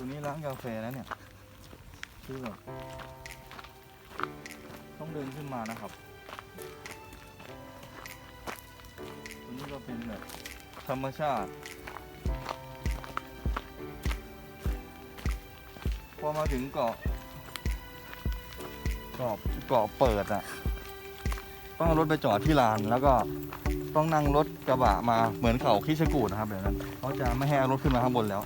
ตัวนี้ร้านกาแฟนะเนี่ยคือแบบต้องเดินขึ้นมานะครับตัวนี้ก็เป็นแบบธรรมชาติ พอมาถึงเกาะเกาะเกาะเปิดอะต้องเอารถไปจอดที่ลานแล้วก็ต้องนั่งรถกระบะมาเหมือนเขาคิชกูดนะครับแบบนั้นเขาจะไม่ให้เอารถขึ้นมาข้างบนแล้ว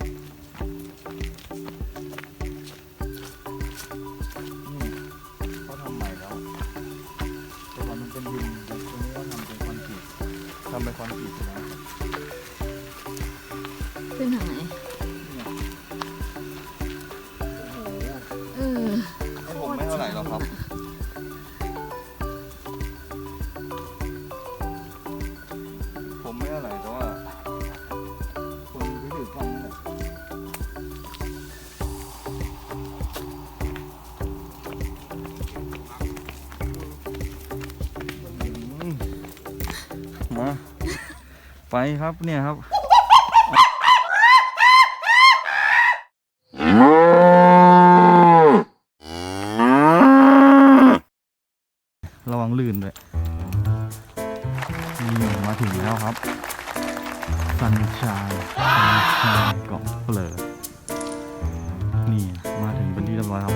ทำเป็นคอนกรีตไปแล้วขึ้นทางไหนเนี่ยเออ ให้ผมไม่เท่าไหร่หรอกครับ ไปครับเนี่ยครับ ระวังลื่นด้วยนี่มาถึงแล้วครับ สันชายสันชายเกาะเปลือนี่มาถึงเป็นที่เรียบร้อยครับ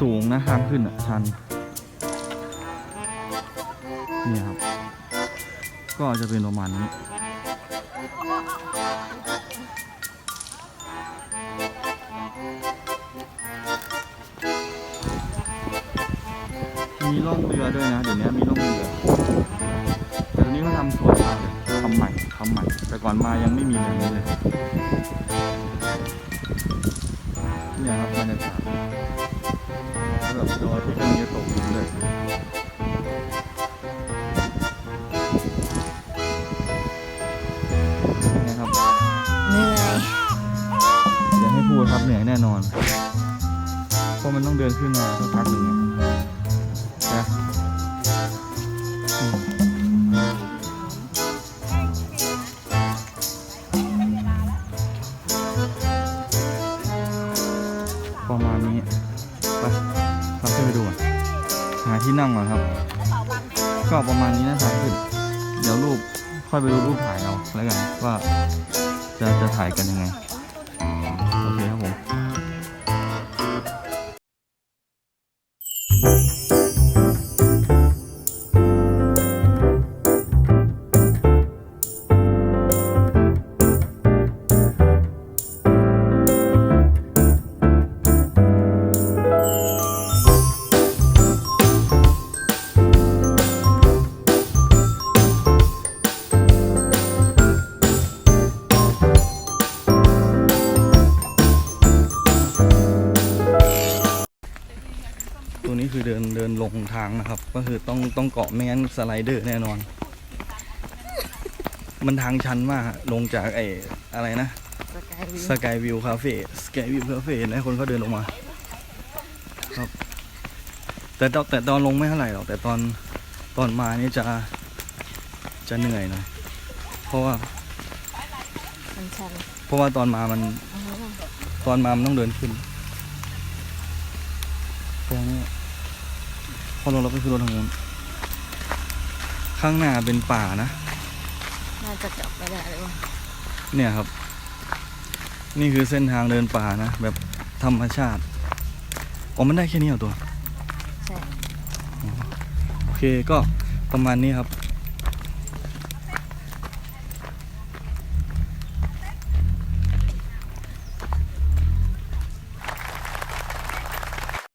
สูงนะทางขึ้นอะชัน นี่ครับ ก็จะเป็นประมาณนี้มีล่องเรือด้วยนะเดี๋ยวนี้มีล่องเรือแต่ตอนนี้เขาทำสวยมากเลยทำใหม่ทำใหม่ แต่ก่อนมายังไม่มีแบบนี้เลยเนี่ยครับบรรยากาศ อยแน่นอน เพราะมันต้องเดินขึ้นมาสักพักหนึ่งนะประมาณนี้ ไปเราขึ้นไปดูก่อนหาที่นั่งก่อนครับ ก็ประมาณนี้นะทางขึ้นเดี๋ยวรูปค่อยไปดูรูปถ่ายเอาแล้วกันว่าจะจะถ่ายกันยังไง ตัว นี้คือเดินเดินลงทางนะครับ ก็คือต้องต้องเกาะไม่งั้นสไลเดอร์แน่นอน มันทางชันมากฮะลงจากไอ้อะไรนะสกายวิวสกายวิวคาเฟ่สกายวิวคาเฟ่นะคนเขาเดินลงมาครับ แต่ตอนแต่ตอนลงไม่เท่าไหร่หรอกแต่ตอนตอนมานี่จะจะเหนื่อยหน่อยเพราะว่ามันชันเพราะว่าตอนมามันเอาไว้ก่อนตอนมามันต้องเดินขึ้นตรงนี้พ อลงเราไปคือรถทางนู้นข้างหน้าเป็นป่านะ น่าจะกลับไม่ได้เลยวะเนี่ยครับ นี่คือเส้นทางเดินป่านะ แบบธรรมชาติอ๋อมันได้แค่นี้เหรอตัว ใช่ โอเคก็ประมาณนี้ครับ